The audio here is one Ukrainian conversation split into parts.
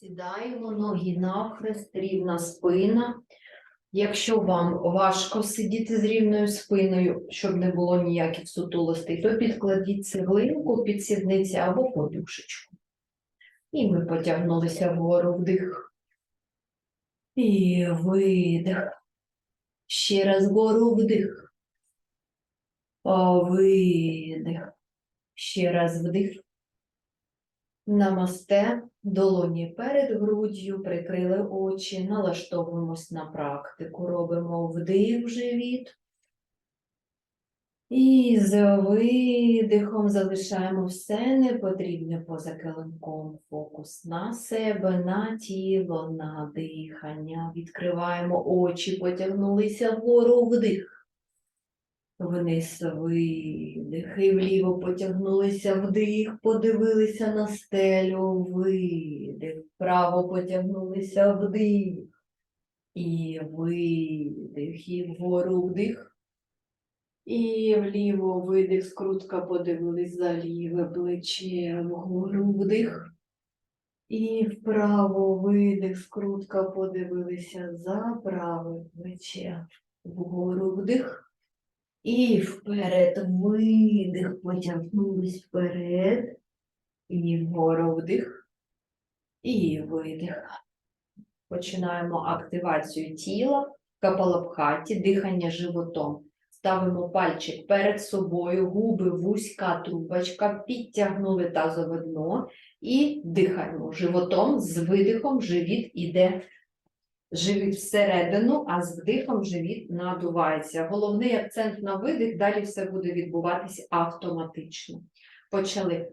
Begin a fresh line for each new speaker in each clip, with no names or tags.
Сідаємо ноги навхрест, рівна спина. Якщо вам важко сидіти з рівною спиною, щоб не було ніяких сутулостей, то підкладіть цеглинку під сідниці або подушечку. І ми потягнулися вгору вдих. І видих. Ще раз вгору вдих. Видих. Ще раз вдих. Намасте, долоні перед груддю, прикрили очі, налаштовуємось на практику. Робимо вдих в живіт. І з видихом залишаємо все непотрібне поза килимком. Фокус на себе, на тіло, на дихання. Відкриваємо очі, потягнулися вгору вдих. Вниз видих, і вліво потягнулися вдих, подивилися на стелю, видих, вправо потягнулися вдих, і видих, і вгору вдих, і вліво видих, скрутка, подивились за ліве плече, вгору вдих, і вправо видих, скрутка, подивилися за праве плече, вгору вдих. І вперед видих, потягнулись вперед. І вгору вдих. І видих. Починаємо активацію тіла, капалабхаті, дихання животом. Ставимо пальчик перед собою, губи, вузька трубочка, підтягнули тазове дно і дихаємо животом з видихом, живіт іде живіт всередину, а з вдихом живіт надувається. Головний акцент на видих, далі все буде відбуватися автоматично. Почали.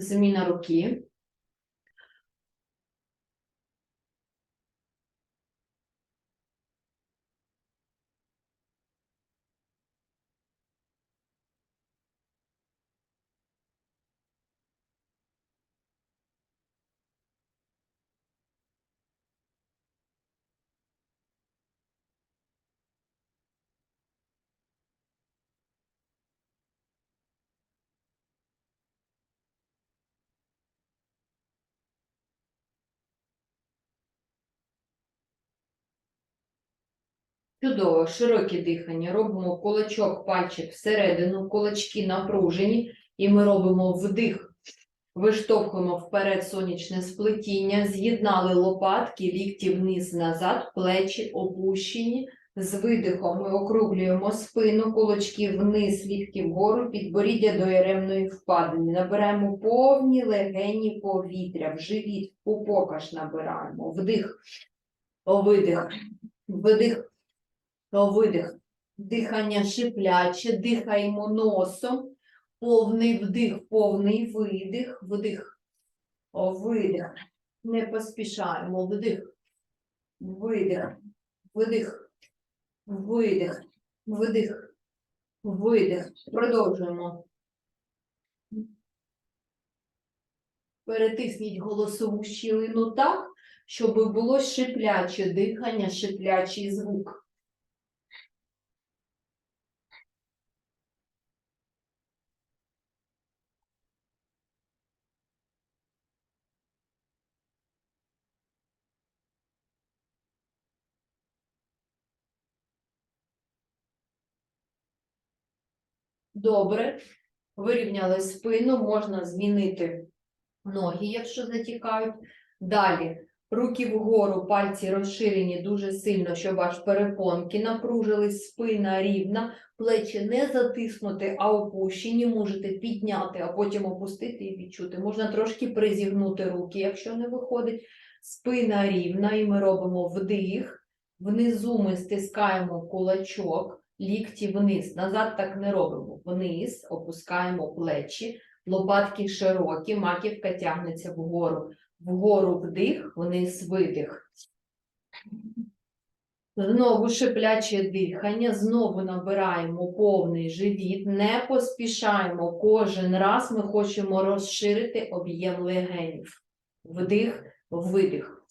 Зміна руки. Чудово, широке дихання. Робимо кулачок, пальчик всередину, кулачки напружені, і ми робимо вдих. Виштовхуємо вперед сонячне сплетіння, з'єднали лопатки, лікті вниз назад, плечі опущені. З видихом ми округлюємо спину, кулачки вниз, лікті вгору, підборіддя до яремної впадини. Набираємо повні легені повітря, в живіт, в пупок набираємо. Вдих, видих, вдих, видих. Дихання шипляче, дихаємо носом. Повний вдих, повний видих, вдих, видих. Не поспішаємо, вдих, видих, видих, видих, видих, видих. Продовжуємо. Перетисніть голосову щілину так, щоб було шипляче дихання, шиплячий звук. Добре. Вирівняли спину, можна змінити ноги, якщо затікають. Далі. Руки вгору, пальці розширені дуже сильно, щоб аж перепонки напружились, спина рівна, плечі не затиснути, а опущені. Можете підняти, а потім опустити і відчути. Можна трошки призігнути руки, якщо не виходить. Спина рівна, і ми робимо вдих. Внизу ми стискаємо кулачок, лікті вниз. Назад так не робимо. Вниз опускаємо плечі, лопатки широкі, маківка тягнеться вгору. Вгору вдих, вниз видих. Знову шипляче дихання, знову набираємо повний живіт, не поспішаємо. Кожен раз ми хочемо розширити об'єм легенів. Вдих, видих.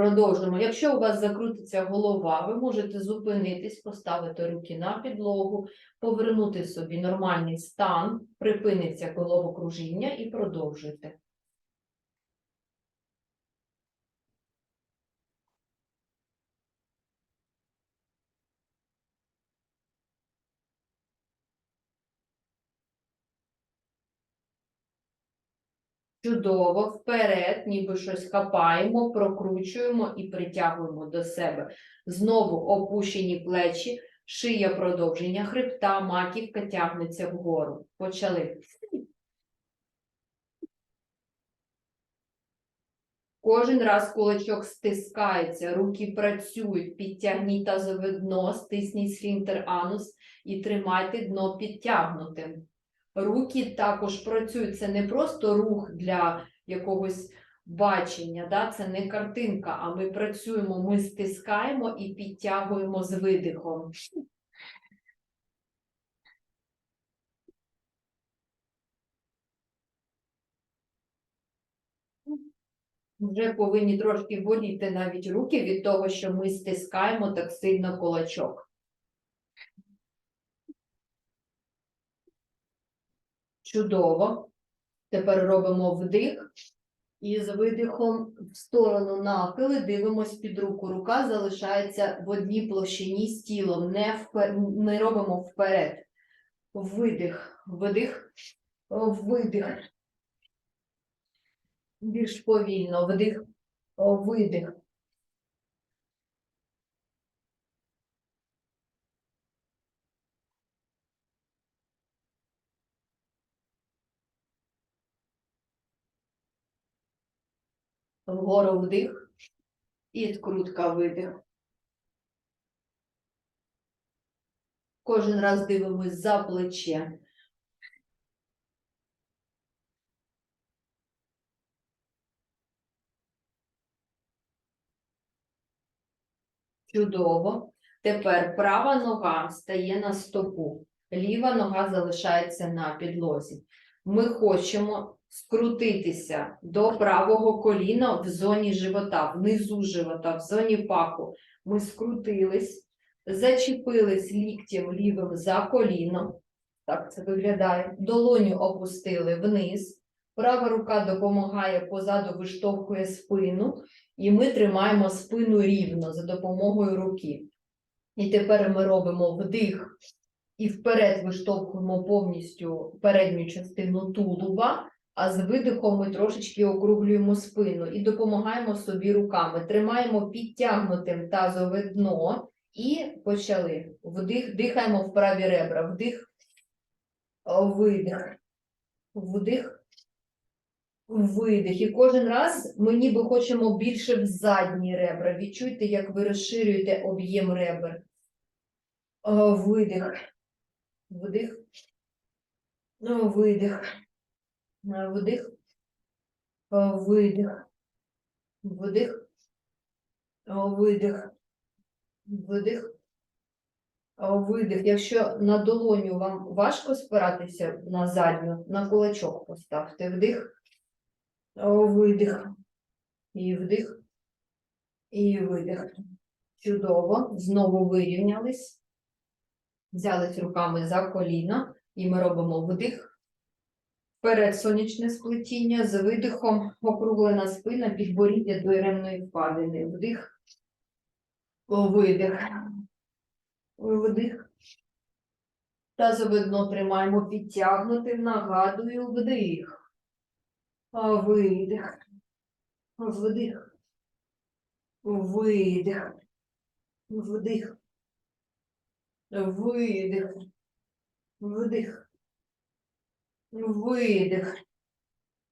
Продовжуємо. Якщо у вас закрутиться голова, ви можете зупинитись, поставити руки на підлогу, повернути собі нормальний стан, припиниться головокружіння і продовжуйте. Чудово, вперед, ніби щось хапаємо, прокручуємо і притягуємо до себе. Знову опущені плечі, шия продовження хребта, маківка тягнеться вгору. Почали. Кожен раз кулачок стискається, руки працюють, підтягніть тазове дно, стисніть сфінктер анус і тримайте дно підтягнутим. Руки також працюють. Це не просто рух для якогось бачення, да? це не картинка, а ми працюємо, ми стискаємо і підтягуємо з видихом. Вже повинні трошки боліти навіть руки від того, що ми стискаємо так сильно кулачок. Чудово. Тепер робимо вдих і з видихом в сторону нахили дивимось під руку. Рука залишається в одній площині з тілом. Не впер... Ми робимо вперед. Видих, видих, видих. Більш повільно. Вдих, видих. Вгору вдих і скрутка видих. Кожен раз дивимось за плече. Чудово. Тепер права нога стає на стопу, ліва нога залишається на підлозі. Ми хочемо скрутитися до правого коліна в зоні живота, внизу живота, в зоні паху. Ми скрутились, зачепились ліктем лівим за коліно. Так це виглядає. Долоню опустили вниз. Права рука допомагає позаду, виштовхує спину, і ми тримаємо спину рівно за допомогою руки. І тепер ми робимо вдих і вперед виштовхуємо повністю передню частину тулуба, а з видихом ми трошечки округлюємо спину і допомагаємо собі руками. Тримаємо підтягнутим тазове дно і почали. Вдих, дихаємо в праві ребра. Вдих, видих, вдих, видих. І кожен раз ми ніби хочемо більше в задні ребра. Відчуйте, як ви розширюєте об'єм ребер. Видих. Вдих. Видих. Е, Вдих. Видих. Вдих. О, Видих. Вдих. Видих. Якщо на долоню вам важко спиратися на задню, на кулачок поставте. Вдих. Видих. І вдих. І видих. Чудово. Знову вирівнялись. Взялись руками за коліна, і ми робимо вдих. Вперед сонячне сплетіння з видихом, округлена спина, підборіддя до ремної впадини. Вдих, видих, вдих. Тазове дно тримаємо підтягнутим, нагадую, вдих. Видих, вдих, видих, вдих. Видих. Вдих. Видих.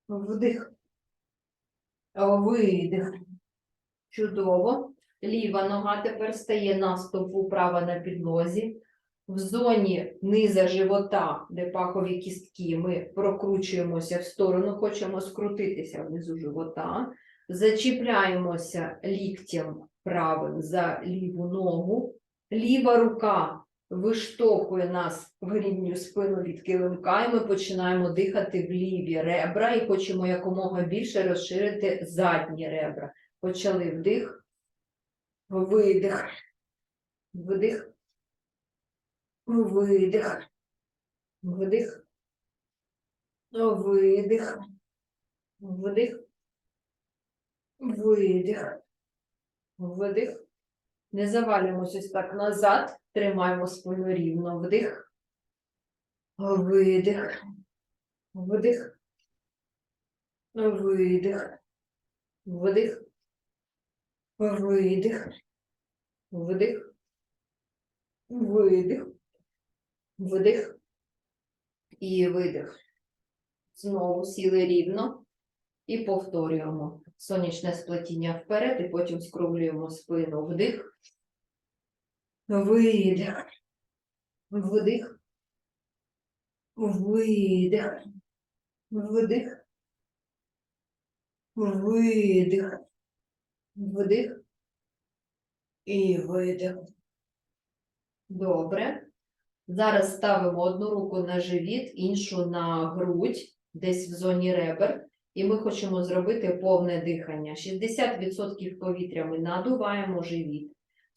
Вдих. Видих. Чудово. Ліва нога тепер стає на стопу, права на підлозі. В зоні низа живота, де пахові кістки, ми прокручуємося в сторону, хочемо скрутитися внизу живота, зачіпляємося ліктем правим за ліву ногу, ліва рука виштовхує нас в рівню спину від килимка, і ми починаємо дихати в ліві ребра і хочемо якомога більше розширити задні ребра. Почали вдих, видих, вдих, видих, вдих, видих, вдих, видих, вдих. Не завалюємося так назад, тримаємо спину рівно. Вдих, видих, вдих, видих, вдих, видих, вдих, видих, вдих. І видих. Знову сіли рівно. І повторюємо. Сонячне сплетіння вперед, і потім скруглюємо спину. Вдих, видих, вдих, видих, вдих, видих, вдих і видих. Добре. Зараз ставимо одну руку на живіт, іншу на грудь, десь в зоні ребер. І ми хочемо зробити повне дихання. 60% повітря ми надуваємо живіт,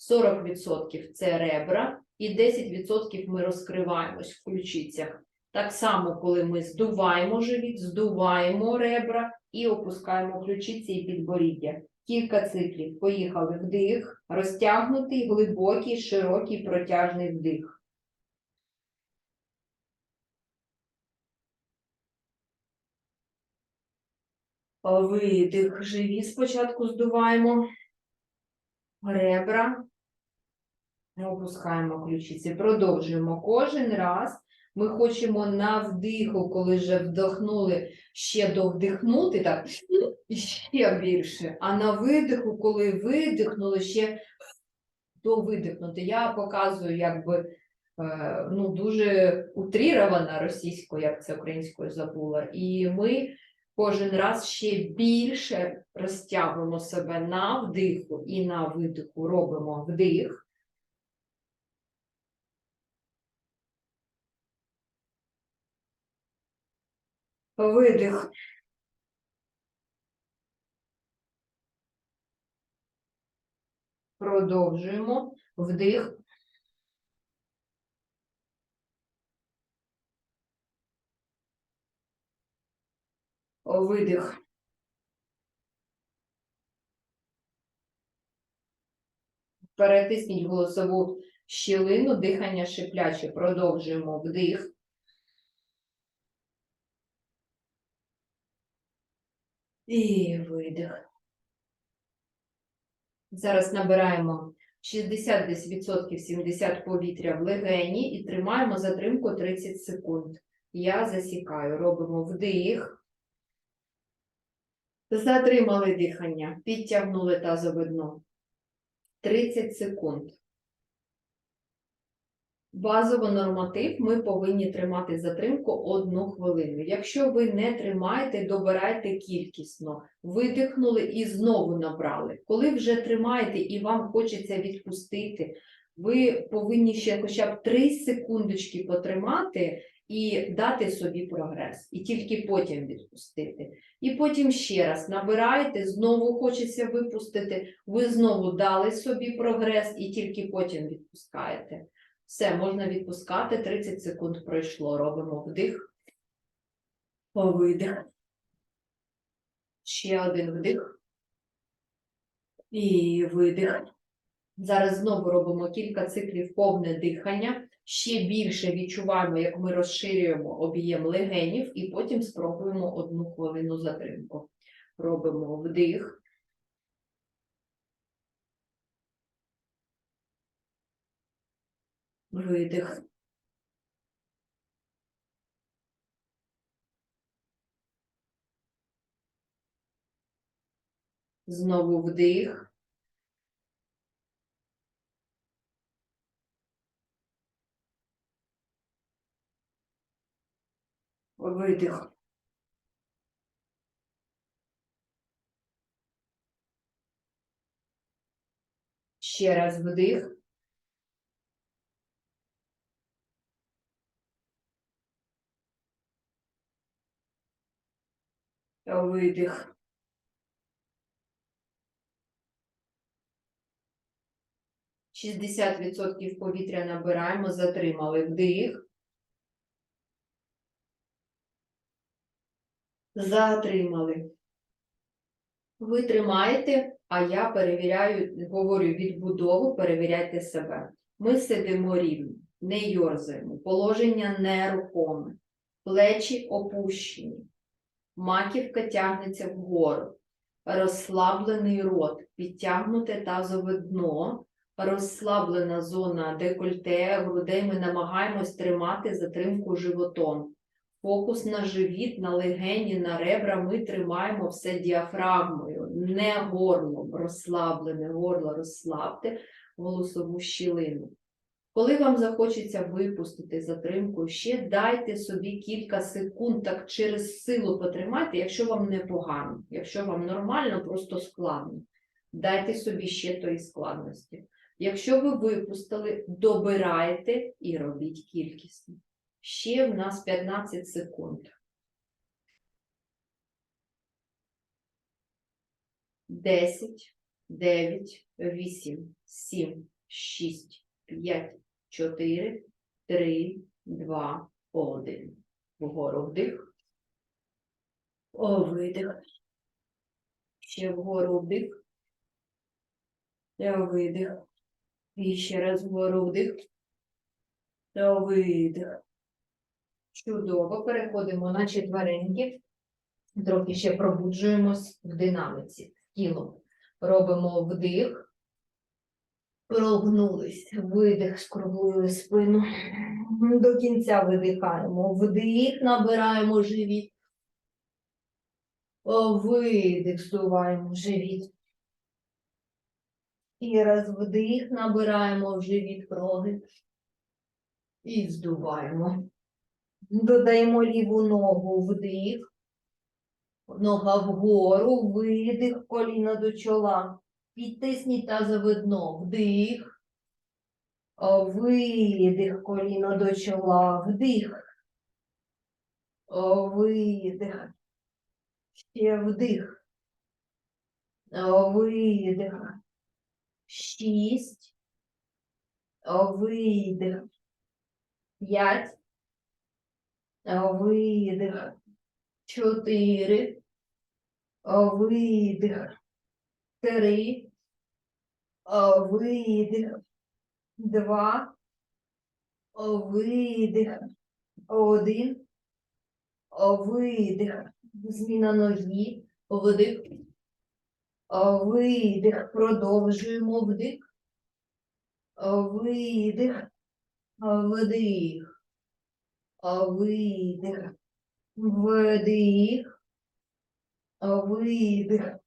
40% це ребра, і 10% ми розкриваємось в ключицях. Так само, коли ми здуваємо живіт, здуваємо ребра і опускаємо ключиці і підборіддя. Кілька циклів. Поїхали. Вдих, розтягнутий, глибокий, широкий, протяжний вдих. Видих, живі спочатку здуваємо. Ребра. Опускаємо ключиці. Продовжуємо кожен раз. Ми хочемо на вдиху, коли вже вдохнули, ще довдихнути, так, ще більше. А на видиху, коли видихнули, ще довидихнути. Я показую, якби, е, ну, дуже утрірована російською, як це українською забула. І ми кожен раз ще більше розтягуємо себе на вдиху і на видиху. Робимо вдих. Видих. Продовжуємо. Вдих. Видих. Перетисніть голосову щілину, дихання шипляче. Продовжуємо вдих. І видих. Зараз набираємо 60 десь відсотків 70 повітря в легені і тримаємо затримку 30 секунд. Я засікаю. Робимо вдих. Затримали дихання, підтягнули тазове дно. 30 секунд. Базово норматив ми повинні тримати затримку одну хвилину. Якщо ви не тримаєте, добирайте кількісно. Видихнули і знову набрали. Коли вже тримаєте і вам хочеться відпустити, ви повинні ще хоча б 3 секундочки потримати і дати собі прогрес. І тільки потім відпустити. І потім ще раз набираєте, знову хочеться випустити, ви знову дали собі прогрес і тільки потім відпускаєте. Все, можна відпускати, 30 секунд пройшло. Робимо вдих, видих. Ще один вдих. І видих. Зараз знову робимо кілька циклів повне дихання. Ще більше відчуваємо, як ми розширюємо об'єм легенів, і потім спробуємо одну хвилину затримку. Робимо вдих. видих. Знову вдих. Видих. Ще раз вдих. Видих. Шістдесят відсотків повітря набираємо, затримали вдих. Затримали. Ви тримаєте, а я перевіряю, говорю відбудову, перевіряйте себе. Ми сидимо рівно, не йорзаємо, положення нерухоме, плечі опущені, маківка тягнеться вгору, розслаблений рот, підтягнуте тазове дно, розслаблена зона декольте, грудей ми намагаємось тримати затримку животом. Фокус на живіт, на легені, на ребра ми тримаємо все діафрагмою, не горлом, розслаблене горло розслабте голосову щілину. Коли вам захочеться випустити затримку, ще дайте собі кілька секунд, так через силу потримайте, якщо вам не погано, якщо вам нормально, просто складно. Дайте собі ще тої складності. Якщо ви випустили, добирайте і робіть кількісно. Ще в нас 15 секунд. 10, 9, 8, 7, 6, 5, 4, 3, 2, 1. Вгору вдих. О, видих. Ще вгору вдих. Та видих. І ще раз вгору вдих. Та видих. Чудово, переходимо на четвереньки. Трохи ще пробуджуємось в динаміці тілом. Робимо вдих, прогнулись, видих, скруглили спину. До кінця видихаємо. Вдих, набираємо живіт. Видих, здуваємо живіт. І раз вдих, набираємо в живіт кроги. І здуваємо. Додаємо ліву ногу вдих. Нога вгору, видих, коліна до чола. Підтисніть тазове дно. Вдих. Видих, коліно до чола. Вдих. Видих. Ще вдих. Видих. Шість. Видих. П'ять. Видих. Чотири. Видих. Три. Видих. Два. Видих. Один. Видих. Зміна ноги. Вдих. Видих. Продовжуємо вдих. Видих. Вдих. Видих. Вдих. Видих.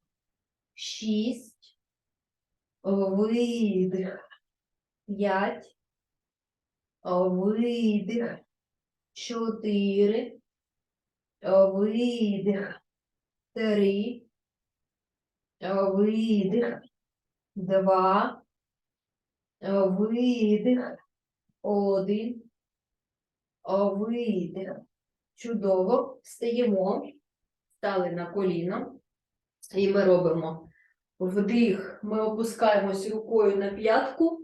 Шість. Видих. П'ять. Видих. Чотири. Видих. Три. Видих. Два. Видих. Один. Видих. Чудово. Встаємо. Стали на коліно. І ми робимо вдих. Ми опускаємось рукою на п'ятку.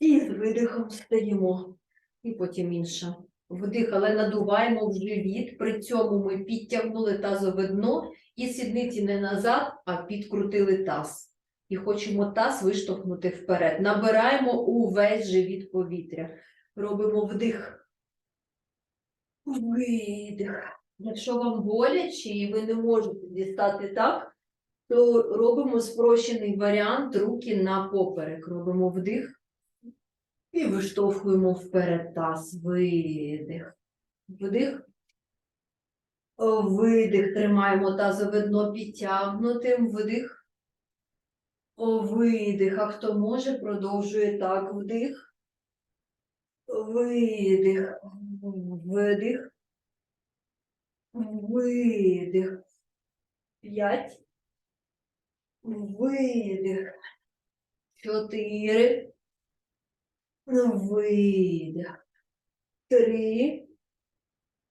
І з видихом встаємо. І потім інша. Вдих, але надуваємо в живіт. При цьому ми підтягнули тазове дно і сідниці не назад, а підкрутили таз. І хочемо таз виштовхнути вперед. Набираємо увесь живіт повітря. Робимо вдих. Видих. Якщо вам боляче і ви не можете дістати так, то робимо спрощений варіант руки на поперек. Робимо вдих і виштовхуємо вперед таз. Видих. Вдих. Видих. Тримаємо тазове дно підтягнутим. Вдих. Видих. А хто може, продовжує так. Вдих. Видих. Вдих. Видих. П'ять. Видих. Чотири. Видих. Три.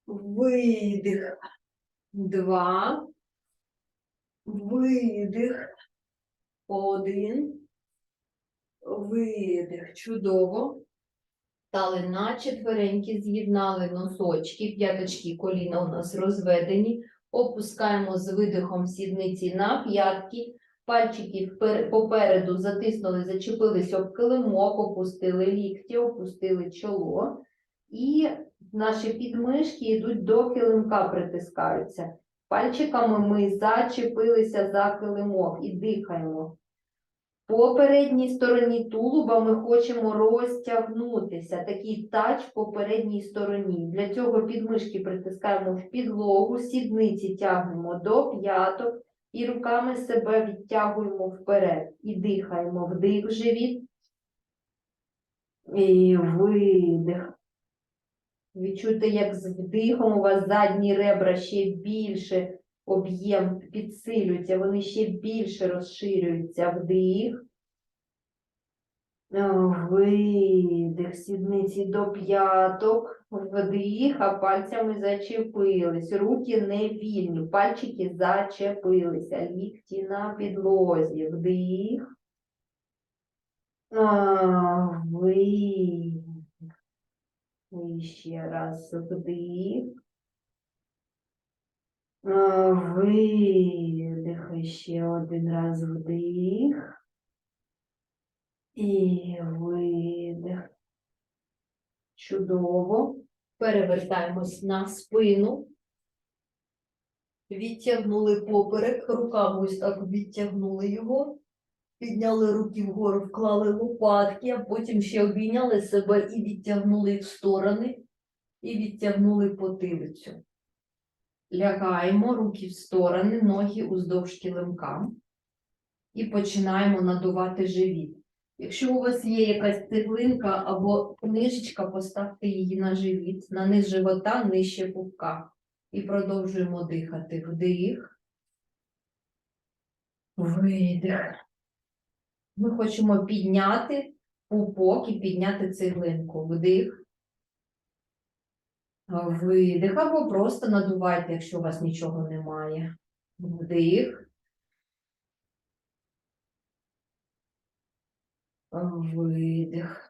Видих. Два. Видих. Один. Видих. Чудово. Стали на четвереньки, з'єднали носочки, п'яточки, коліна у нас розведені. Опускаємо з видихом сідниці на п'ятки. Пальчики попереду затиснули, зачепились об килимок, опустили лікті, опустили чоло. І наші підмишки йдуть до килимка, притискаються. Пальчиками ми зачепилися за килимок і дихаємо. По передній стороні тулуба ми хочемо розтягнутися. Такий тач по передній стороні. Для цього підмишки притискаємо в підлогу, сідниці тягнемо до п'яток і руками себе відтягуємо вперед. І дихаємо. Вдих в живіт. І видих. Відчуйте, як з вдихом у вас задні ребра ще більше об'єм підсилюється, вони ще більше розширюються. Вдих. Е, Видих, сідниці до п'яток, вдих, а пальцями зачепились. Руки не вільні, пальчики зачепилися, лікті на підлозі. Вдих. А, Видих. І ще раз вдих. А, ще один раз вдих. І видих. Чудово. Перевертаємось на спину. Відтягнули поперек, руками ось так відтягнули його. Підняли руки вгору, вклали лопатки, а потім ще обійняли себе і відтягнули в сторони, і відтягнули потилицю. Лягаємо руки в сторони, ноги уздовж килимка. І починаємо надувати живіт. Якщо у вас є якась цеглинка або книжечка, поставте її на живіт, на низ живота, нижче пупка. І продовжуємо дихати. Вдих. Видих. Ми хочемо підняти пупок і підняти цеглинку. Вдих. Видих. Або просто надувайте, якщо у вас нічого немає. Вдих. Видих.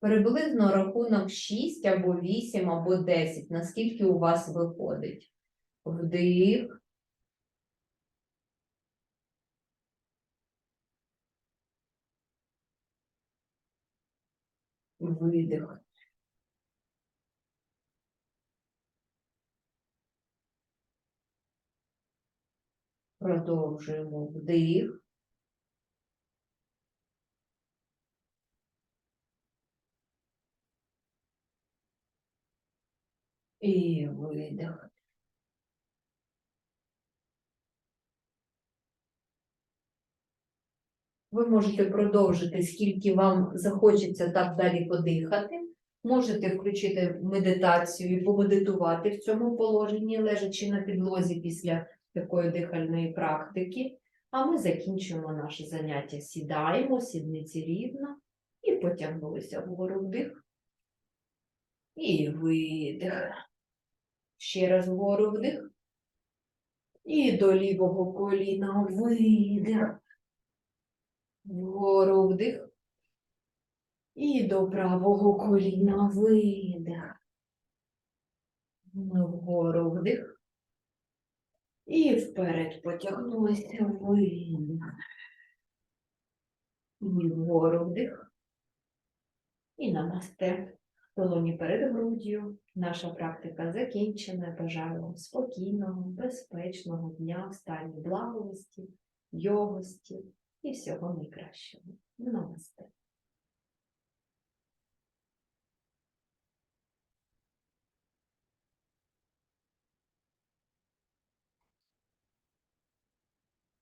Приблизно рахунок 6 або 8 або 10, наскільки у вас виходить. Вдих. Видих. Продовжуємо вдих. І видих. Ви можете продовжити, скільки вам захочеться так далі подихати. Можете включити медитацію і помедитувати в цьому положенні, лежачи на підлозі після такої дихальної практики. А ми закінчуємо наше заняття. Сідаємо, сідниці рівно і потягнулися вгору вдих. І видих. Ще раз вгору вдих. І до лівого коліна видих. Вгору вдих. І до правого коліна видих. Вгору вдих. І вперед потягнулися видих. І вгору вдих. І намасте. Долоні перед груддю. Наша практика закінчена. Бажаю вам спокійного, безпечного дня в стані благості, йогості і всього найкращого. Намасте.